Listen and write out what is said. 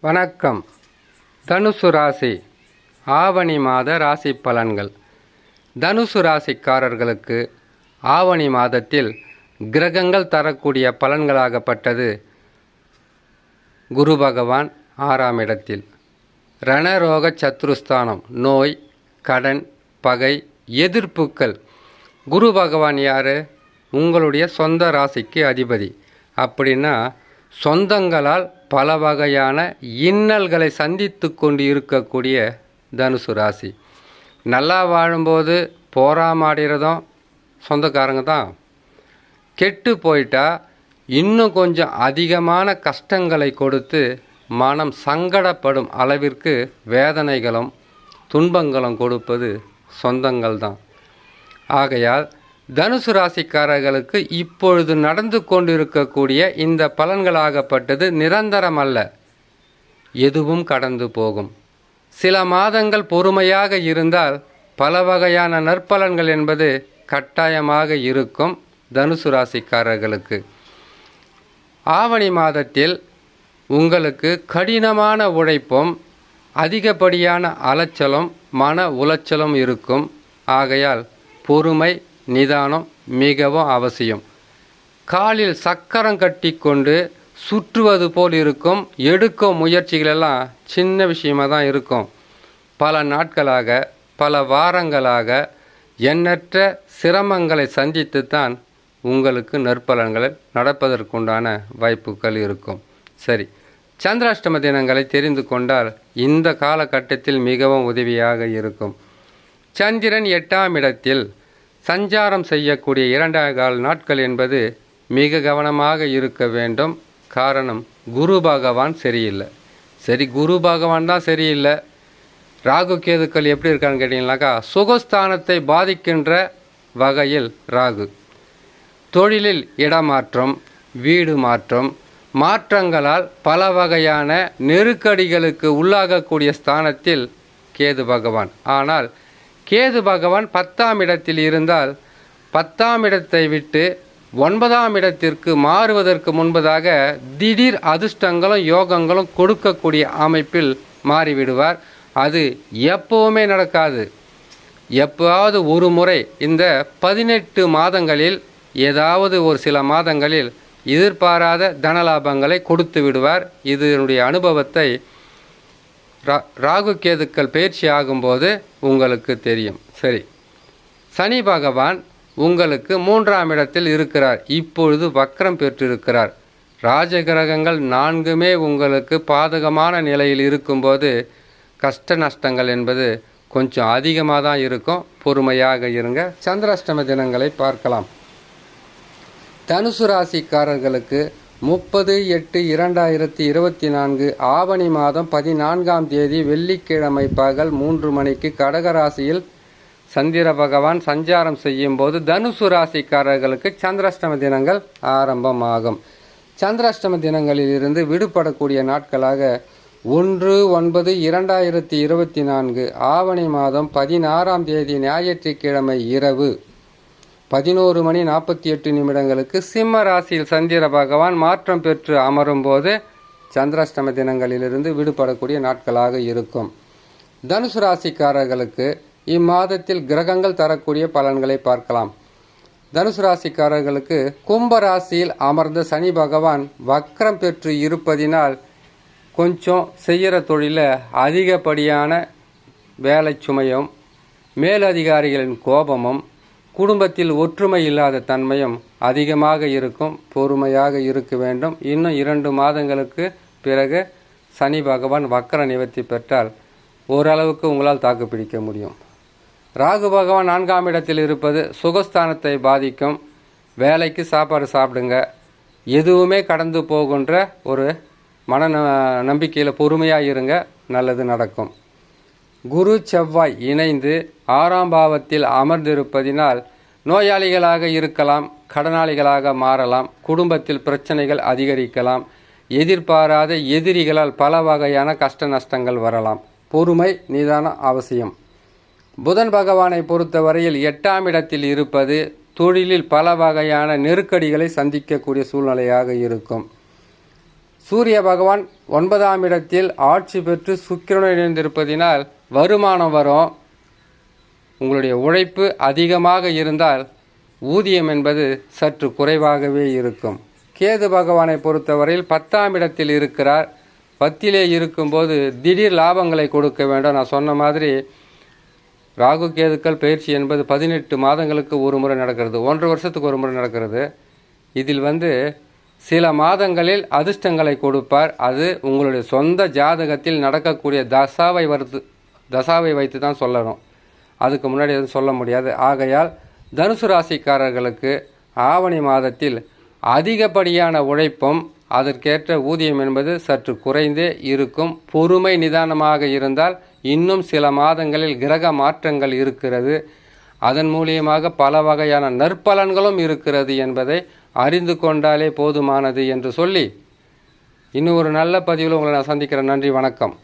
வணக்கம். தனுசு ராசி. ஆவணி மாத ராசி பலன்கள். தனுசு ராசிக்காரர்களுக்கு ஆவணி மாதத்தில் கிரகங்கள் தரக்கூடிய பலன்களாகப்பட்டது. குரு பகவான் ஆறாம் இடத்தில். ரணரோக சத்ருஸ்தானம் நோய் கடன் பகை எதிர்ப்புக்கள். குரு பகவான் யார்? உங்களுடைய சொந்த ராசிக்கு அதிபதி. அப்படின்னா சொந்தங்களால் பல வகையான இன்னல்களை சந்தித்து கொண்டு இருக்கக்கூடிய தனுசு ராசி. நல்லா வாழும்போது போராமாடுறதும் சொந்தக்காரங்க தான். கெட்டு போயிட்டா இன்னும் கொஞ்சம் அதிகமான கஷ்டங்களை கொடுத்து மனம் சங்கடப்படும் அளவிற்கு வேதனைகளும் துன்பங்களும் கொடுப்பது சொந்தங்கள் தான். ஆகையால் தனுசு ராசிக்காரர்களுக்கு இப்பொழுது நடந்து கொண்டிருக்கக்கூடிய இந்த பலன்களாகப்பட்டது நிரந்தரம் அல்ல எதுவும் கடந்து போகும். சில மாதங்கள் பொறுமையாக இருந்தால் பல வகையான நற்பலன்கள் என்பது கட்டாயமாக இருக்கும் தனுசு ராசிக்காரர்களுக்கு. ஆவணி மாதத்தில் உங்களுக்கு கடினமான உழைப்பும் அதிகப்படியான அலைச்சலும் மன உளைச்சலும் இருக்கும். ஆகையால் பொறுமை நிதானம் மிகவும் அவசியம். காலில் சக்கரம் கட்டி கொண்டு சுற்றுவது போல் இருக்கும் எடுக்கும் முயற்சிகளெல்லாம் சின்ன விஷயமாக தான் இருக்கும். பல நாட்களாக பல வாரங்களாக எண்ணற்ற சிரமங்களை சந்தித்து தான் உங்களுக்கு நற்பலன்கள் நடப்பதற்குண்டான வாய்ப்புகள் இருக்கும். சரி சந்திராஷ்டம தினங்களை தெரிந்து கொண்டால் இந்த காலகட்டத்தில் மிகவும் உதவியாக இருக்கும். சந்திரன் எட்டாம் இடத்தில் சஞ்சாரம் செய்யக்கூடிய இரண்டாம் கால் நாட்கள் என்பது மிக கவனமாக இருக்க வேண்டும். காரணம் குரு பகவான் சரியில்லை. சரி குரு பகவான் தான் சரியில்லை. ராகு கேதுக்கள் எப்படி இருக்கான்னு கேட்டிங்கனாக்கா சுகஸ்தானத்தை பாதிக்கின்ற வகையில் ராகு. தொழிலில் இடமாற்றம் வீடு மாற்றம் மாற்றங்களால் பல வகையான நெருக்கடிகளுக்கு உள்ளாகக்கூடிய ஸ்தானத்தில் கேது பகவான். ஆனால் கேது பகவான் பத்தாம் இடத்தில் இருந்தால் பத்தாம் இடத்தை விட்டு ஒன்பதாம் இடத்திற்கு மாறுவதற்கு முன்பதாக திடீர் அதிர்ஷ்டங்களும் யோகங்களும் கொடுக்கக்கூடிய அமைப்பில் மாறிவிடுவார். அது எப்பவுமே நடக்காது. எப்போவது ஒரு முறை இந்த பதினெட்டு மாதங்களில் ஏதாவது ஒரு சில மாதங்களில் எதிர்பாராத தனலாபங்களை கொடுத்து விடுவார். இதனுடைய அனுபவத்தை ராகு கேதுக்கள் பயிற்சி ஆகும்போது உங்களுக்கு தெரியும். சரி. சனி பகவான் உங்களுக்கு மூன்றாம் இடத்தில் இருக்கிறார். இப்பொழுது வக்ரம் பெற்றிருக்கிறார். ராஜகிரகங்கள் நான்குமே உங்களுக்கு பாதகமான நிலையில் இருக்கும்போது கஷ்ட நஷ்டங்கள் என்பது கொஞ்சம் அதிகமாக தான் இருக்கும். பொறுமையாக இருங்க. சந்திராஷ்டம தினங்களை பார்க்கலாம். தனுசு ராசிக்காரர்களுக்கு முப்பது எட்டு இரண்டாயிரத்தி இருபத்தி நான்கு ஆவணி மாதம் பதினான்காம் தேதி வெள்ளிக்கிழமை பகல் மூன்று மணிக்கு கடகராசியில் சந்திர பகவான் சஞ்சாரம் செய்யும் போது தனுசு ராசிக்காரர்களுக்கு சந்திராஷ்டம தினங்கள் ஆரம்பமாகும். சந்திராஷ்டம தினங்களில் இருந்து விடுபடக்கூடிய நாட்களாக ஒன்று ஒன்பது இரண்டாயிரத்தி இருபத்தி நான்கு ஆவணி மாதம் பதினாறாம் தேதி ஞாயிற்றுக்கிழமை இரவு பதினோரு மணி நாற்பத்தி எட்டு நிமிடங்களுக்கு சிம்ம ராசியில் சந்திர பகவான் மாற்றம் பெற்று அமரும் போது சந்திராஷ்டம தினங்களிலிருந்து விடுபடக்கூடிய நாட்களாக இருக்கும். தனுசு ராசிக்காரர்களுக்கு இம்மாதத்தில் கிரகங்கள் தரக்கூடிய பலன்களை பார்க்கலாம். தனுசு ராசிக்காரர்களுக்கு கும்ப ராசியில் அமர்ந்த சனி பகவான் வக்ரம் பெற்று இருப்பதினால் கொஞ்சம் செய்கிற தொழிலில் அதிகப்படியான வேலை சுமையும் மேலதிகாரிகளின் கோபமும் குடும்பத்தில் ஒற்றுமை இல்லாத தன்மையும் அதிகமாக இருக்கும் பொறுமையாக இருக்க வேண்டும். இன்னும் இரண்டு மாதங்களுக்கு பிறகு சனி பகவான் வக்கர நிவர்த்தி பெற்றால் ஓரளவுக்கு உங்களால் தாக்கு பிடிக்க முடியும். ராகு பகவான் நான்காம் இடத்தில் இருப்பது சுகஸ்தானத்தை பாதிக்கும். வேலைக்கு சாப்பாடு சாப்பிடுங்க. எதுவுமே கடந்து போகின்ற ஒரு மன ந- நம்பிக்கையில் பொறுமையாக இருங்க. நல்லது நடக்கும். குரு செவ்வாய் இணைந்து ஆறாம் பாவத்தில் அமர்ந்திருப்பதினால் நோயாளிகளாக இருக்கலாம் கடனாளிகளாக மாறலாம் குடும்பத்தில் பிரச்சனைகள் அதிகரிக்கலாம் எதிர்பாராத எதிரிகளால் பல வகையான கஷ்ட நஷ்டங்கள் வரலாம். பொறுமை நிதானம் அவசியம். புதன் பகவானை பொறுத்தவரையில் எட்டாம் இடத்தில் இருப்பது தொழிலில் பல வகையான நெருக்கடிகளை சந்திக்கக்கூடிய சூழ்நிலையாக இருக்கும். சூரிய பகவான் ஒன்பதாம் இடத்தில் ஆட்சி பெற்று சுக்கிரனுடன் இணைந்திருப்பதினால் வருமானம் வரும். உங்களுடைய உழைப்பு அதிகமாக இருந்தால் ஊதியம் என்பது சற்று குறைவாகவே இருக்கும். கேது பகவானை பொறுத்தவரையில் பத்தாம் இடத்தில் இருக்கிறார். பத்திலே இருக்கும்போது திடீர் லாபங்களை கொடுக்க வேண்டும். நான் சொன்ன மாதிரி ராகு கேதுக்கள் பயிற்சி என்பது பதினெட்டு மாதங்களுக்கு ஒரு முறை நடக்கிறது. ஒன்றரை வருஷத்துக்கு ஒரு முறை நடக்கிறது. இதில் வந்து சில மாதங்களில் அதிர்ஷ்டங்களை கொடுப்பார். அது உங்களுடைய சொந்த ஜாதகத்தில் நடக்கக்கூடிய தசாவை வருது தசாவை வைத்து தான் சொல்லணும். அதுக்கு முன்னாடி எதுவும் சொல்ல முடியாது. ஆகையால் தனுசு ராசிக்காரர்களுக்கு ஆவணி மாதத்தில் அதிகப்படியான உழைப்பும் அதற்கேற்ற ஊதியம் என்பது சற்று குறைந்தே இருக்கும். பொறுமை நிதானமாக இருந்தால் இன்னும் சில மாதங்களில் கிரக மாற்றங்கள் இருக்கிறது. அதன் மூலியமாக பல வகையான நற்பலன்களும் இருக்கிறது என்பதை அறிந்து கொண்டாலே போதுமானது என்று சொல்லி இன்னும் ஒரு நல்ல பதிவில் உங்களை நான் சந்திக்கிறேன். நன்றி வணக்கம்.